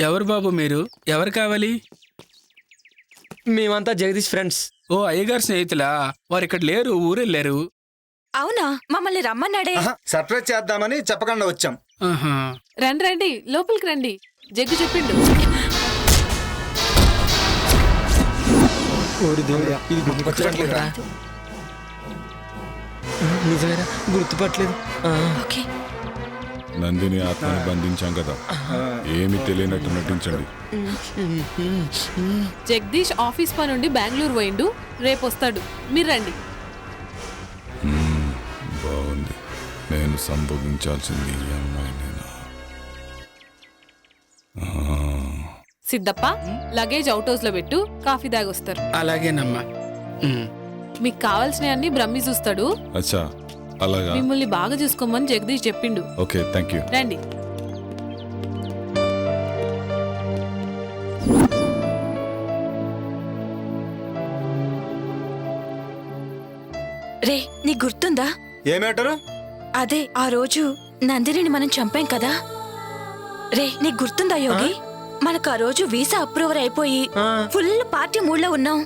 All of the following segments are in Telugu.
ఎవరు బాబు మీరు? ఎవరు కావాలి? మేమంతా జగదీష్ ఫ్రెండ్స్. ఓ అయ్యగారు స్నేహితులా? వారు ఇక్కడ లేరు ఊరెళ్ళారు. అవునా? మమ్మల్ని రమ్మన్నాడే. సర్ప్రైజ్ చేద్దామని చెప్పకుండా వచ్చాం. రండి రండి లోపలికి రండి. జగ్గు చెప్పిండు. ఇది గుర్తుపట్టలేదు. ఆ, ఓకే. నందిని ఆత్మని బంధించాం కదా. ఏమి తెలియనట్టు నటించండి. జగదీష్ ఆఫీస్ పని నుండి బెంగళూరు పోయిండు. రేపు వస్తాడు. మీరు రండి. బాగుంది. నేను సంభోగించాల్సింది ఈ అమ్మాయినేనా? సిద్ధప్ప లగేజ్ అవుట్ హౌస్లో పెట్టు. కాఫీ దాగొస్తారు అలాగేనమ్మా. మీకు కావాల్సినవి అన్ని బ్రహ్మి చూస్తాడు. అచ్చా. అలాగా. మిమ్మల్ని బాగా చూసుకోమని జగదీష్ చెప్పిండు. ఓకే థ్యాంక్ యూ రండి. రే నీకు గుర్తుందా? ఏమేటారు అదే ఆ రోజు నందినిని మనం చంపాం కదా? రే నీకు గుర్తుందా యోగి? మనకు ఆ రోజు వీసా అప్రూవర్ అయిపోయి ఫుల్ పార్టీ మూడ్లో ఉన్నాం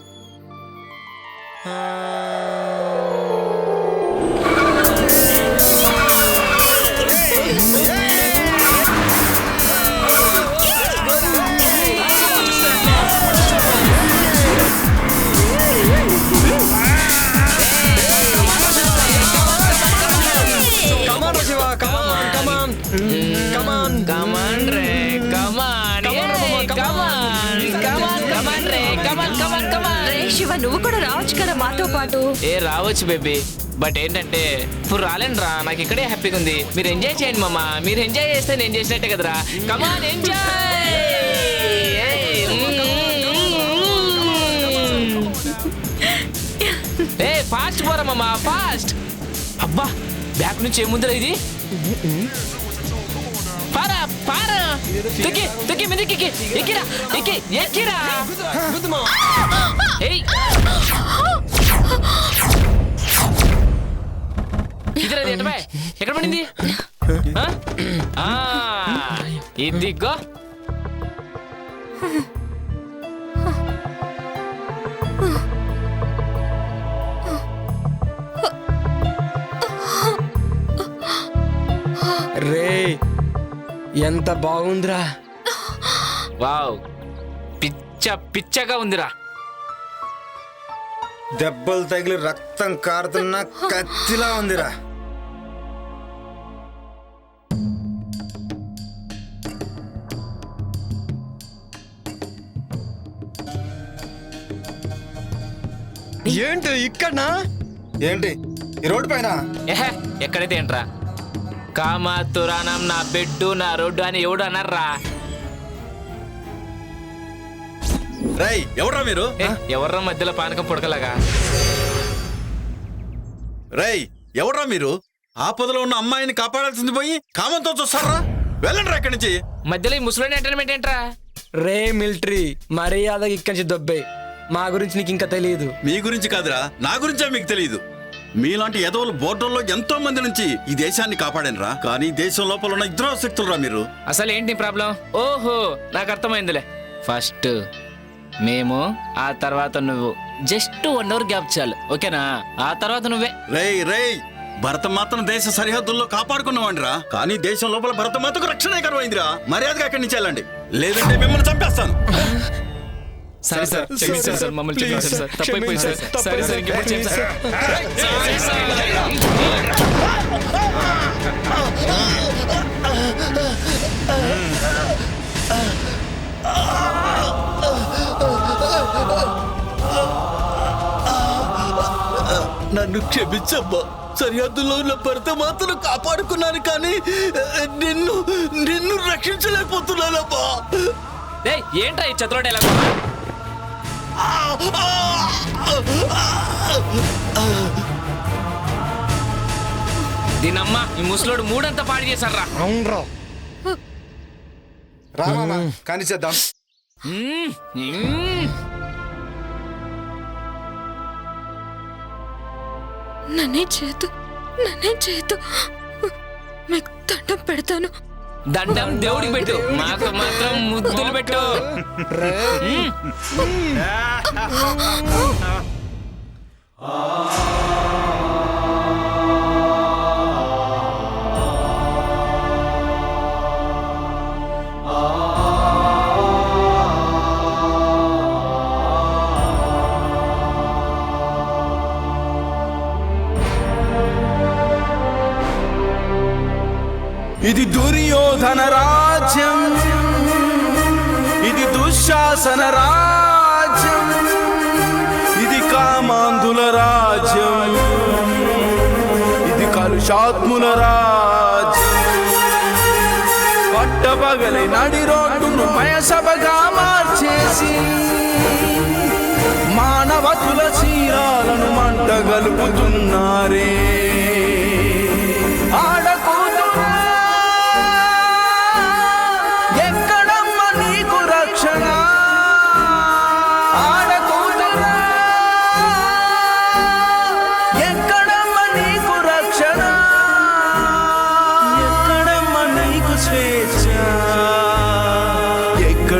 Come on. Come on ray come on Come on, Rama, come on. Come on come on ray come on come on come on రే శివ నువ్వు కూడా రావచ్చు కదా మాతో పాటు ఏ రావచ్చు బేబీ బట్ ఏంటంటే ఇప్పుడు రాలేను రా నాకు ఇక్కడే హ్యాపీగా ఉంది మీరు ఎంజాయ్ చేయండి మామ మీరు ఎంజాయ్ చేస్తే నేను చేసినట్టే కదరా కమాన్ ఎంజాయ్ ఏ ఫాస్ట్ పోరా మామ ఫాస్ట్ అబ్బా బ్యాక్ నుంచి ఏముందిరా ఇది పారా పారా తొక్కి తొక్కి మీదకి ఎక్కిరా ఎక్కి ఎక్కిరా ఏయ్ ఇదిరా ఇది ఎక్కడ పడింది ఆ? ఆ, ఇదిగో రే ఎంత బాగుందిరా. వావ్. పిచ్చ పిచ్చగా ఉందిరా. దెబ్బలు తగిలి రక్తం కారుతున్న కత్తిలా ఉందిరా. ఏంటి ఇక్కడనా? ఏంటి? ఈ రోడ్డు పైన? ఏహే ఎక్కడైతే ఏంట్రా? కామా తురాణం నా బెడ్డు నా రోడ్డు అని ఎవడు అన్నారా రై ఎవరా మీరు ఎవర్రా మధ్యలో పానకం పుడకలాగా? రై ఎవరా మీరు? ఆపదలో ఉన్న అమ్మాయిని కాపాడాల్సింది పోయి కామంతో చూస్తారా వెళ్ళండి రా ఇక్కడి నుంచి. మధ్యలో ఈ ముసలోని ఎంటర్టైన్మెంట్ ఏంట్రా? రే మిలిటరీ మర్యాద ఇక్కడి నుంచి దొబ్బే. మా గురించి నీకు ఇంకా తెలియదు. మీ గురించి కాదురా నా గురించే మీకు తెలియదు. మీలాంటి ఎదవలు బోర్డర్లో ఎంతో మంది నుంచి ఈ దేశాన్ని కాపాడానురా. కానీ దేశం లోపల ఉన్న ఇద్దరు శక్తులురా మీరు. అసలు ఏంటి ప్రాబ్లం? ఓహో నాకు అర్థమైందిలే. ఫస్ట్ మేము ఆ తర్వాత నువ్వు. జస్ట్ వన్ అవర్ గ్యాప్ చాలు ఓకేనా? ఆ తర్వాత నువ్వే. రేయ్ రేయ్ భరతమాతను దేశ సరిహద్దుల్లో కాపాడుకున్నవాడిరా. కానీ దేశం లోపల భరతమాతకు రక్షణ కరువైందిరా మర్యాదగా అక్కడి నుంచి వెళ్ళండి. లేదంటే మిమ్మల్ని చంపేస్తాను. సరే సార్ క్షమించండి సార్ మమ్మల్ని క్షమించండి సార్. తప్పైపోయింది సార్. సరే సార్ ఇంకెప్పుడు చేయం సార్. సారీ సార్ నన్ను క్షమించమ్మా. సరిహద్దులో ఉన్న భర్త మాత్రం కాపాడుకున్నాను కానీ నిన్ను నిన్ను రక్షించలేకపోతున్నానమ్మా. ఏయ్ ఏంట్రా ఈ చతురోడు ఎలా దీనమ్మ ఈ ముసలోడు మూడంతా పాడు చేశారా అవునరా. రా మామ. నన్నే చేతు నన్నే చేతు. మీకు దండం పెడతాను. దండం దేవుడికి పెట్టు. మాకు మాత్రం ముద్దులు పెట్టు. శాసన రాజ్యం. ఇది కామాంధుల రాజ్యం. ఇది కలుషాత్ముల రాజ్యం. పట్టపగలి నడి రోడ్డును మయసభగా మార్చేసి మానవతుల చీరాలను మంట గలుపుతున్నారే.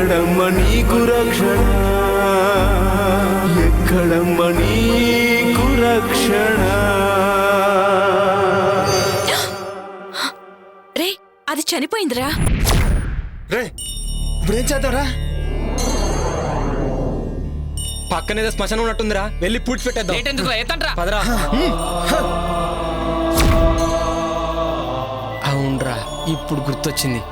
ఎక్కడమ్మ నీకు రక్షణ? ఎక్కడమ్మ నీకు రక్షణ? రే అది చనిపోయిందిరా. రే ఇప్పుడేం చేద్దాంరా? పక్కనేదో శ్మశానం ఉన్నట్టుందిరా. వెళ్ళి పూడ్చి పెట్టేద్దాం. లేట్ ఎందుకు ఎత్తంట్రా పదరా అవునరా ఇప్పుడు గుర్తొచ్చింది.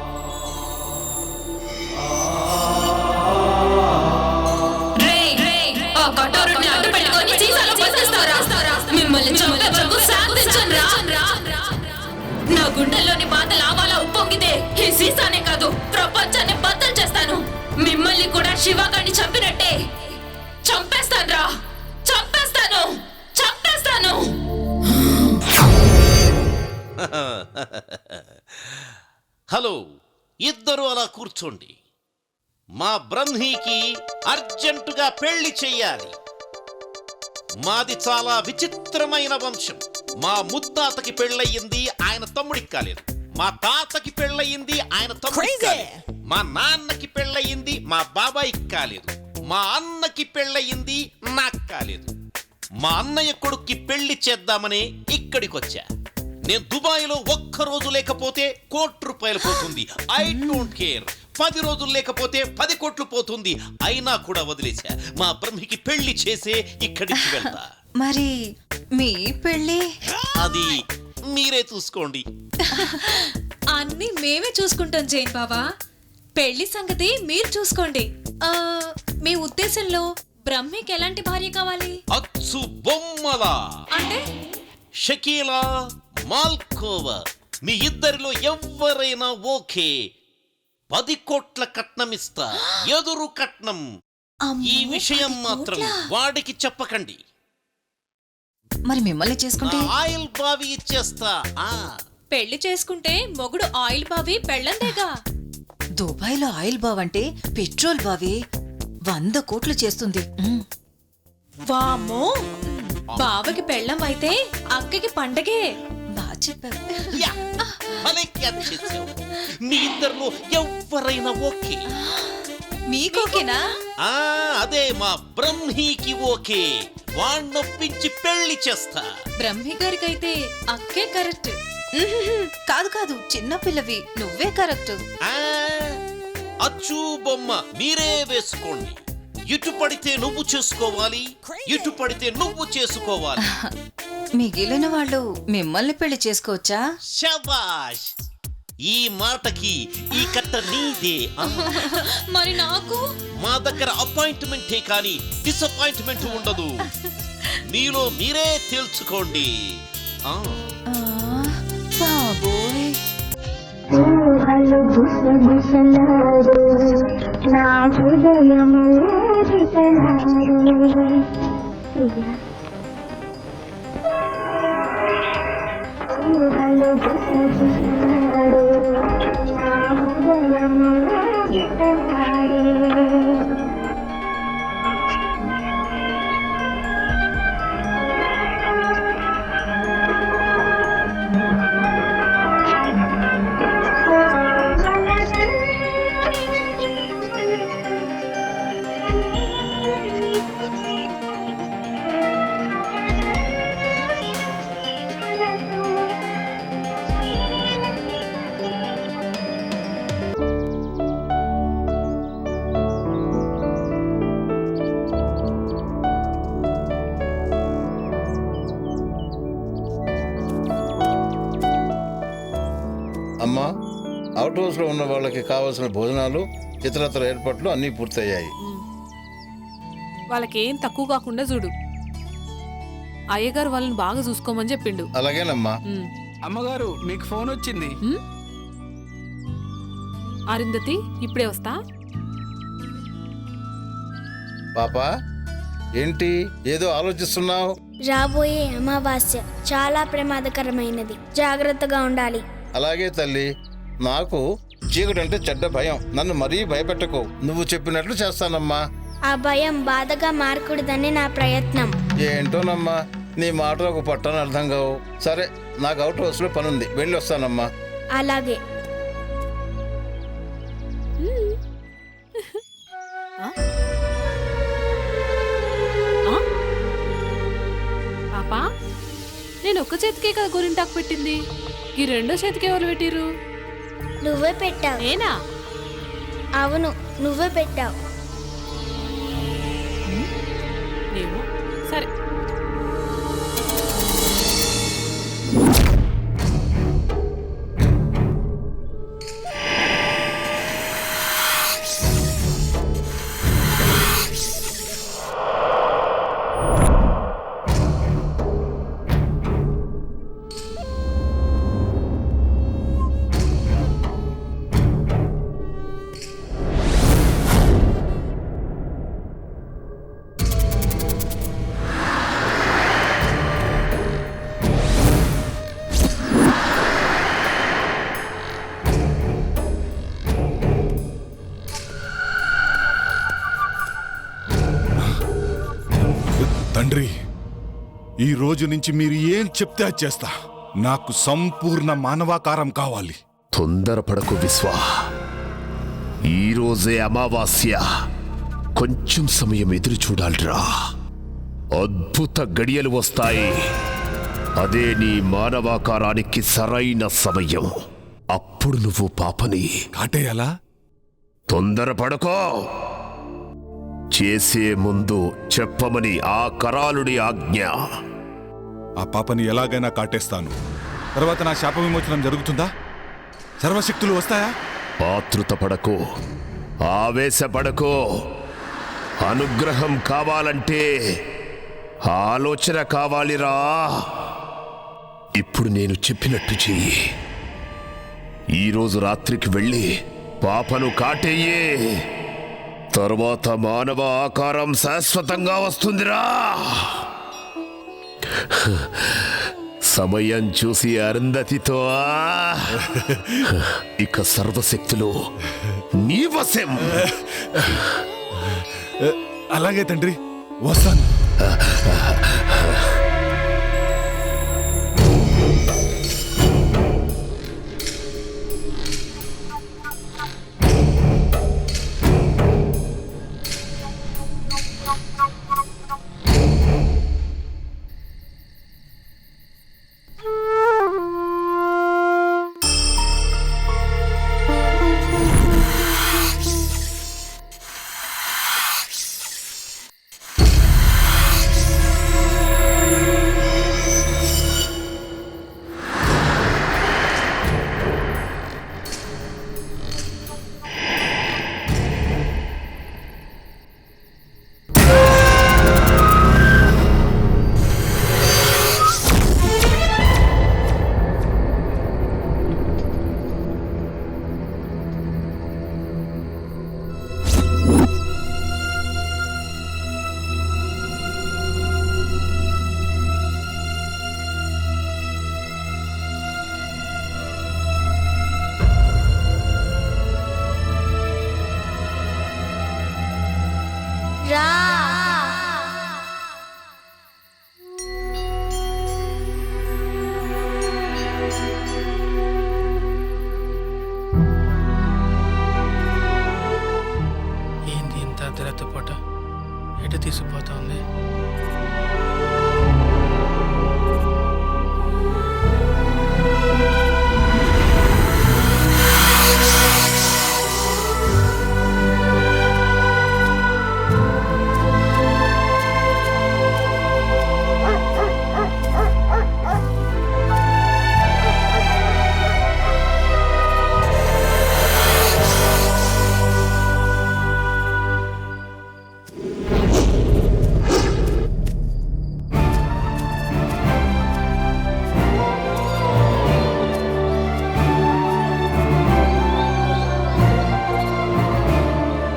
కూర్చోండి. మా బ్రహ్మీకి అర్జెంటుగా పెళ్ళి చెయ్యాలి మాది చాలా విచిత్రమైన వంశం. మా ముత్తాతకి పెళ్ళయింది ఆయన తమ్ముడికి కాలేదు. మా తాతకి పెళ్ళయింది ఆయన తమ్ముడికి కాలేదు. మా నాన్నకి పెళ్ళయింది మా బాబాయికి కాలేదు. మా అన్నకి పెళ్ళయింది నాకు కాలేదు. మా అన్నయ్య కొడుక్కి పెళ్ళి చేద్దామని ఇక్కడికొచ్చా. నేను దుబాయ్లో ఒక్క రోజు లేకపోతే కోటి రూపాయలు పోతుంది. I don't care. పది రోజులు లేకపోతే పది కోట్లు పోతుంది. అయినా కూడా వదిలేశా. మా బ్రహ్మికి పెళ్ళి చేసే ఇక్కడి నుంచి వెళ్తా. మరి మీ పెళ్ళి అది మీరే చూసుకోండి. అన్ని మేమే చూసుకుంటాం జైన్ బాబా. పెళ్ళి సంగతి మీరు చూసుకోండి. ఆ, మీ ఉద్దేశంలో బ్రహ్మికి ఎలాంటి భార్య కావాలి? అచ్చు బొమ్మలా. అంటే? షకీలా మాల్కోవా. మీ ఇద్దరిలో ఎవరైనా ఓకే. పది కోట్ల కట్నం ఇస్తా ఎదురు కట్నం. ఈ విషయం మాత్రం వాడికి చెప్పకండి. మరి మిమ్మల్ని చేసుకుంటే? ఆయిల్ బావి ఇచ్చేస్తా. ఆ. పెళ్ళి చేసుకుంటే మొగుడు ఆయిల్ బావి పెళ్ళందేగా? దుబాయ్లో ఆయిల్ బావ్ అంటే పెట్రోల్ బావి. వంద కోట్లు చేస్తుంది. వామ్మో. బావకి పెళ్ళం అయితే అక్కకి పండగే. బాగా చెప్పావు. యా, భలే catch చేసావు. మీ ఇద్దరిలో ఎవరైనా ఓకే? మీకోకేనా ఆ అదే మా బ్రహ్మీకి ఓకే. వాణ్ణొప్పించి పెళ్ళి చేస్తా. బ్రహ్మి గారికైతే అక్కే కరెక్ట్. కాదు కాదు చిన్న పిల్లవి నువ్వే కరెక్ట్. ఆ, అచ్చు బొమ్మ మీరే వేసుకోండి. ఇటు పడితే నువ్వు చేసుకోవాలి ఇటు పడితే నువ్వు చేసుకోవాలి. మిగిలిన వాళ్ళు మిమ్మల్ని పెళ్ళి చేసుకోవచ్చా? శబాష్! ఈ మాటకి ఈ కట్ట నీదే. మరి నాకు? మా దగ్గర అపాయింట్మెంటే కానీ డిసప్పాయింట్మెంట్ ఉండదు. మీలో మీరే తేల్చుకోండి. ఆ? ఆ, బాబోయ్. ఊహలు గుసగుసలాడు నా హృదయము Yeah. హౌస్లో ఉన్న వాళ్ళకి కావాల్సిన భోజనాలు ఇతరత్ర ఏర్పాట్లు అన్నీ పూర్తయ్యాయి. వాళ్ళకేం తక్కువ కాకుండా చూడు. అయ్యగారు వాళ్ళని బాగా చూసుకోమని చెప్పిండు. అలాగేనమ్మా. ఉమ్. అమ్మగారు మీకు ఫోన్ వచ్చింది. ఉమ్? అరుంధతి ఇప్పుడే వస్తా. పాపా ఏంటి ఏదో ఆలోచిస్తున్నావు? రాబోయే అమావాస్య చాలా ప్రమాదకరమైనది. జాగ్రత్తగా ఉండాలి. అలాగే తల్లి. నాకు చీకటి అంటే చెడ్డ భయం. నన్ను మరీ భయపెట్టకు. నువ్వు చెప్పినట్లు చేస్తానమ్మా. ఆ భయం బాధగా మారకూడదని నా ప్రయత్నం. ఏంటోనమ్మా? నీ మాటలు ఒక పట్టని అర్థం కావు. సరే నాకు అవుట్ హౌస్లో పనుంది. వెళ్ళి వస్తానమ్మా అలాగే. ఆ? ఆ? పాపా నేను ఒక్క చేతికే కదా గోరింటాకు పెట్టింది. ఈ రెండో చేతికి ఎవరు పెట్టిర్రు? నువ్వే పెట్టావు. నేనా? అవును నువ్వే పెట్టావు. ఈ రోజు నుంచి మీరు ఏం చెప్తే చేస్తా. నాకు సంపూర్ణ మానవాకారం కావాలి. తొందరపడకు విశ్వా. ఈరోజే అమావాస్య. కొంచెం సమయం ఎదురు చూడాలిరా. అద్భుత గడియలు వస్తాయి. అదే నీ మానవాకారానికి సరైన సమయం. అప్పుడు నువ్వు పాపని కాటేయాలా? తొందరపడకో. చేసే ముందు చెప్పమని ఆ కరాలుడి ఆజ్ఞ. ఆ పాపని ఎలాగైనా కాటేస్తాను. తర్వాత నా శాప విమోచనం జరుగుతుందా? సర్వశక్తులు వస్తాయా? ఆతృత పడకో. ఆవేశపడకో. అనుగ్రహం కావాలంటే ఆలోచన కావాలిరా. ఇప్పుడు నేను చెప్పినట్టు చెయ్యి. ఈరోజు రాత్రికి వెళ్ళి పాపను కాటేయే. తరువాత మానవ ఆకారం శాశ్వతంగా వస్తుందిరా సమయం చూసి అరుంధతితో! ఇక సర్వశక్తులు నీ వశం అలాగే తండ్రి వస్తాను రా